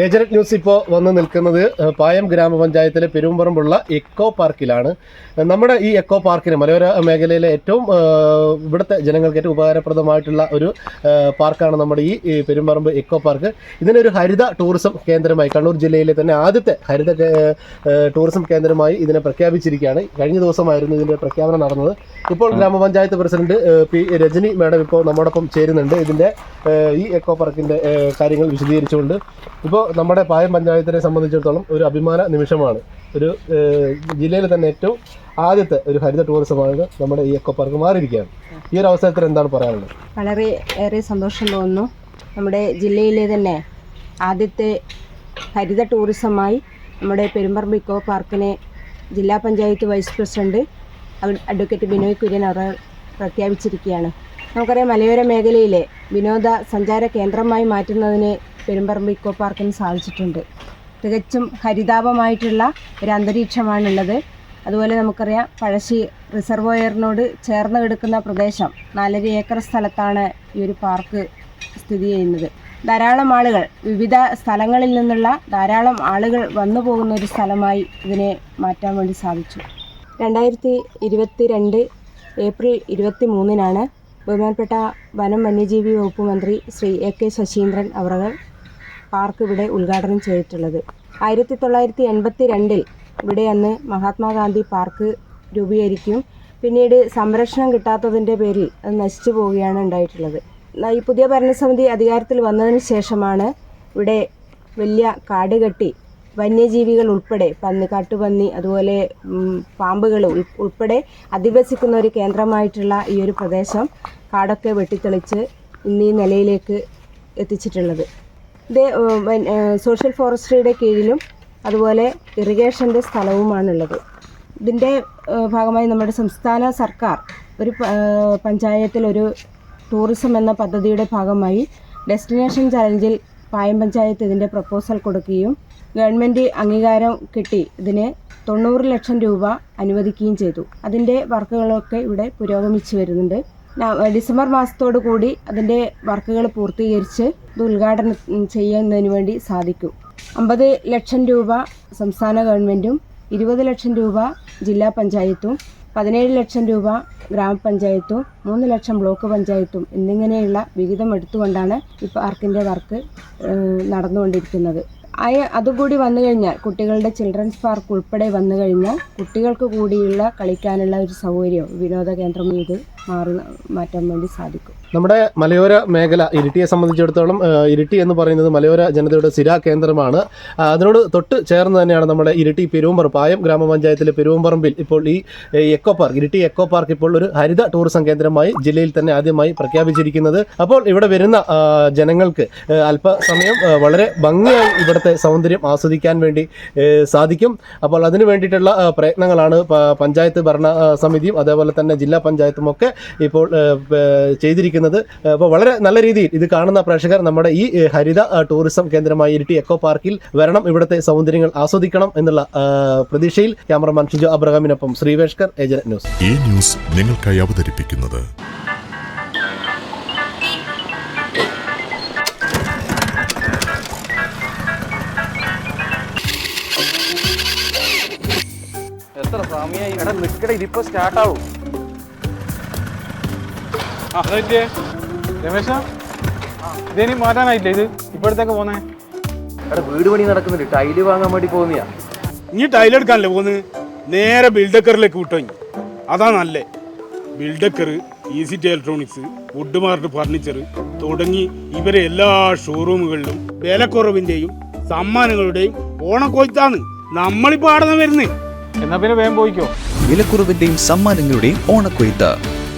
Agent news ഇപ്പോൾ വന്ന് നിൽക്കുന്നത് പായം ഗ്രാമപഞ്ചായത്തിലെ പെരുമ്പറമ്പുള്ള എക്കോ പാർക്കിലാണ്. നമ്മുടെ ഈ എക്കോ പാർക്കിന് മലയോര മേഖലയിലെ ഏറ്റവും ഇവിടുത്തെ ജനങ്ങൾക്ക് ഏറ്റവും ഉപകാരപ്രദമായിട്ടുള്ള ഒരു പാർക്കാണ് നമ്മുടെ ഈ ഈ പെരുമ്പറമ്പ് എക്കോ പാർക്ക്. ഇതിനൊരു ഹരിത ടൂറിസം കേന്ദ്രമായി കണ്ണൂർ ജില്ലയിലെ തന്നെ ആദ്യത്തെ ഹരിത ടൂറിസം കേന്ദ്രമായി ഇതിനെ പ്രഖ്യാപിച്ചിരിക്കുകയാണ്. കഴിഞ്ഞ ദിവസമായിരുന്നു ഇതിന്റെ പ്രഖ്യാപനം നടന്നത്. ഇപ്പോൾ ഗ്രാമപഞ്ചായത്ത് പ്രസിഡന്റ് പി രജനി മാഡം ഇപ്പോൾ നമ്മോടൊപ്പം ചേരുന്നുണ്ട്. ഇതിന്റെ ഈ എക്കോ പാർക്കിന്റെ കാര്യങ്ങൾ വിശദീകരിച്ചുകൊണ്ട്. ഇപ്പോൾ നമ്മുടെ പായം പഞ്ചായത്തിനെ സംബന്ധിച്ചിടത്തോളം ഒരു അഭിമാന നിമിഷമാണ്. ഒരു ജില്ലയിൽ തന്നെ ഏറ്റവും ആദ്യത്തെ ഒരു ഹരിത ടൂറിസമാണ് നമ്മുടെ ഈ എക്കോ പാർക്ക് മാറിയിരിക്കുകയാണ്. ഈ ഒരു അവസരത്തിൽ എന്താണ് പറയാനുള്ളത്? വളരെ ഏറെ സന്തോഷം തോന്നുന്നു. നമ്മുടെ ജില്ലയിലെ തന്നെ ആദ്യത്തെ ഹരിത ടൂറിസമായി നമ്മുടെ പെരുമ്പറമ്പ് ഇക്കോ പാർക്കിനെ ജില്ലാ panchayat vice president advocate Binoy Kurian അവർ പ്രഖ്യാപിച്ചിരിക്കുകയാണ്. നമുക്കറിയാം മലയോര മേഖലയിലെ വിനോദ സഞ്ചാര കേന്ദ്രമായി മാറ്റുന്നതിന് പെരുമ്പറമ്പ് ഇക്കോ പാർക്കിന് സാധിച്ചിട്ടുണ്ട്. തികച്ചും ഹരിതാപമായിട്ടുള്ള ഒരു അന്തരീക്ഷമാണുള്ളത്. അതുപോലെ നമുക്കറിയാം പഴശ്ശി റിസർവോയറിനോട് ചേർന്ന് കിടക്കുന്ന പ്രദേശം നാലര ഏക്കർ സ്ഥലത്താണ് ഈ ഒരു പാർക്ക് സ്ഥിതി ചെയ്യുന്നത്. ധാരാളം ആളുകൾ വിവിധ സ്ഥലങ്ങളിൽ നിന്നുള്ള ധാരാളം ആളുകൾ വന്നു പോകുന്ന ഒരു സ്ഥലമായി ഇതിനെ മാറ്റാൻ വേണ്ടി സാധിച്ചു. രണ്ടായിരത്തി ഇരുപത്തി രണ്ട് ഏപ്രിൽ ഇരുപത്തി മൂന്നിനാണ് ബഹുമാനപ്പെട്ട വനം വന്യജീവി വകുപ്പ് മന്ത്രി ശ്രീ എ കെ ശശീന്ദ്രൻ അവർ പാർക്ക് ഇവിടെ ഉദ്ഘാടനം ചെയ്തിട്ടുള്ളത്. ആയിരത്തി തൊള്ളായിരത്തി എൺപത്തി രണ്ടിൽ ഇവിടെ അന്ന് മഹാത്മാഗാന്ധി പാർക്ക് രൂപീകരിക്കും. പിന്നീട് സംരക്ഷണം കിട്ടാത്തതിന്റെ പേരിൽ അത് നശിച്ചു പോവുകയാണ് ഉണ്ടായിട്ടുള്ളത്. ഈ പുതിയ ഭരണസമിതി അധികാരത്തിൽ വന്നതിന് ശേഷമാണ് ഇവിടെ വലിയ കാട് കെട്ടി വന്യജീവികൾ ഉൾപ്പെടെ പന്നി കാട്ടുപന്നി അതുപോലെ പാമ്പുകൾ ഉൾപ്പെടെ അധിവസിക്കുന്ന ഒരു കേന്ദ്രമായിട്ടുള്ള ഈ ഒരു പ്രദേശം കാടൊക്കെ വെട്ടിത്തെളിച്ച് ഇന്നീ നിലയിലേക്ക് എത്തിച്ചിട്ടുള്ളത്. ഇത് സോഷ്യൽ ഫോറസ്ട്രിയുടെ കീഴിലും അതുപോലെ ഇറിഗേഷന്റെ സ്ഥലവുമാണുള്ളത്. ഇതിന്റെ ഭാഗമായി നമ്മുടെ സംസ്ഥാന സർക്കാർ ഒരു പഞ്ചായത്തിൽ ഒരു ടൂറിസം എന്ന പദ്ധതിയുടെ ഭാഗമായി ഡെസ്റ്റിനേഷൻ ചലഞ്ചിൽ പായം പഞ്ചായത്ത് ഇതിന്റെ പ്രപ്പോസൽ കൊടുക്കുകയും ഗവൺമെന്റ് അംഗീകാരം കിട്ടി ഇതിന് തൊണ്ണൂറ് ലക്ഷം രൂപ അനുവദിക്കുകയും ചെയ്തു. അതിന്റെ വർക്കുകളൊക്കെ ഇവിടെ പുരോഗമിച്ചു വരുന്നുണ്ട്. ഡിസംബർ മാസത്തോടു കൂടി അതിന്റെ വർക്കുകൾ പൂർത്തീകരിച്ച് ഇത് ഉദ്ഘാടനം ചെയ്യുന്നതിന് വേണ്ടി സാധിക്കും. അമ്പത് ലക്ഷം രൂപ സംസ്ഥാന ഗവൺമെന്റും ഇരുപത് ലക്ഷം രൂപ ജില്ലാ പഞ്ചായത്തും പതിനേഴ് ലക്ഷം രൂപ ഗ്രാമപഞ്ചായത്തും മൂന്ന് ലക്ഷം ബ്ലോക്ക് പഞ്ചായത്തും എന്നിങ്ങനെയുള്ള വിഹിതം എടുത്തുകൊണ്ടാണ് ഈ പാർക്കിന്റെ വർക്ക് നടന്നുകൊണ്ടിരിക്കുന്നത്. ആയ അതുകൂടി വന്നു കഴിഞ്ഞാൽ കുട്ടികളുടെ ചിൽഡ്രൻസ് പാർക്ക് ഉൾപ്പെടെ വന്നു കഴിഞ്ഞാൽ കുട്ടികൾക്ക് കൂടിയുള്ള കളിക്കാനുള്ള ഒരു സൗകര്യം വിനോദ കേന്ദ്രം ഇത് മാറി മാറ്റാൻ വേണ്ടി സാധിക്കും. നമ്മുടെ മലയോര മേഖല ഇരിട്ടിയെ സംബന്ധിച്ചിടത്തോളം ഇരിട്ടി എന്ന് പറയുന്നത് മലയോര ജനതയുടെ സ്ഥിരാ കേന്ദ്രമാണ് അതിനോട് തൊട്ട് ചേർന്ന് തന്നെയാണ് നമ്മുടെ ഇരിട്ടി പെരുവമ്പറമ്പ് പായം ഗ്രാമപഞ്ചായത്തിലെ പെരുവമ്പറമ്പിൽ ഇപ്പോൾ ഈ eco park Iritty eco park ഇപ്പോൾ ഒരു ഹരിത ടൂറിസം കേന്ദ്രമായി ജില്ലയിൽ തന്നെ ആദ്യമായി പ്രഖ്യാപിച്ചിരിക്കുന്നത്. അപ്പോൾ ഇവിടെ വരുന്ന ജനങ്ങൾക്ക് അല്പസമയം വളരെ ഭംഗിയായി ഇവിടുത്തെ സൗന്ദര്യം ആസ്വദിക്കാൻ വേണ്ടി സാധിക്കും. അപ്പോൾ അതിനു വേണ്ടിയിട്ടുള്ള പ്രയത്നങ്ങളാണ് പഞ്ചായത്ത് ഭരണ സമിതിയും അതേപോലെ തന്നെ ജില്ലാ പഞ്ചായത്തും ഒക്കെ ഇപ്പോൾ ചെയ്തിരിക്കുന്നത്. അപ്പോൾ വളരെ നല്ല രീതിയിൽ ഇത് കാണുന്ന പ്രേക്ഷകർ നമ്മുടെ ഈ ഹരിത ടൂറിസം കേന്ദ്രമായ ഇരിട്ടി എക്കോ പാർക്കിൽ വരണം. ഇവിടുത്തെ സൗന്ദര്യങ്ങൾ ആസ്വദിക്കണം എന്നുള്ള പ്രതീക്ഷയിൽ ക്യാമറമാൻ ഷിജു അബ്രഹാമിനൊപ്പം ശ്രീവേഷ്കർ ഏജന്റ് ന്യൂസ്. ഈ ന്യൂസ് നിങ്ങൾക്കായി അവതരിപ്പിക്കുന്നത്. എത്ര സമയമായി ഇതിപ്പോ സ്റ്റാർട്ട് ആവും. ആ അതെ രമേശ ഇതേനി മാറ്റാനായില്ലേ ഇത്? ഇപ്പോഴത്തേക്ക് പോന്നേ? എടാ വീട് പണി നടക്കുന്നുണ്ട് ടൈൽ വാങ്ങാൻ വേണ്ടി പോകുന്നയാ. ഇനി ടൈലെടുക്കാനല്ലേ പോന്ന് നേരെ ബിൽഡക്കറിലേക്ക് വിട്ടോഞ്ഞി അതാ നല്ലേ. ബിൽഡക്കർ ഈസിറ്റി ഇലക്ട്രോണിക്സ് വുഡ് മാർട്ട് ഫർണിച്ചർ തുടങ്ങി ഇവരെ എല്ലാ ഷോറൂമുകളിലും വിലക്കുറവിന്റെയും സമ്മാനങ്ങളുടെയും ഓണക്കൊയ്ത്താണ് നമ്മളിപ്പോ ആടുന്ന വരുന്നേ? എന്നാ പിന്നെ വേഗം പോയിക്കോ. വിലക്കുറവിന്റെയും സമ്മാനങ്ങളുടെയും ഓണക്കൊയ്ത്ത്.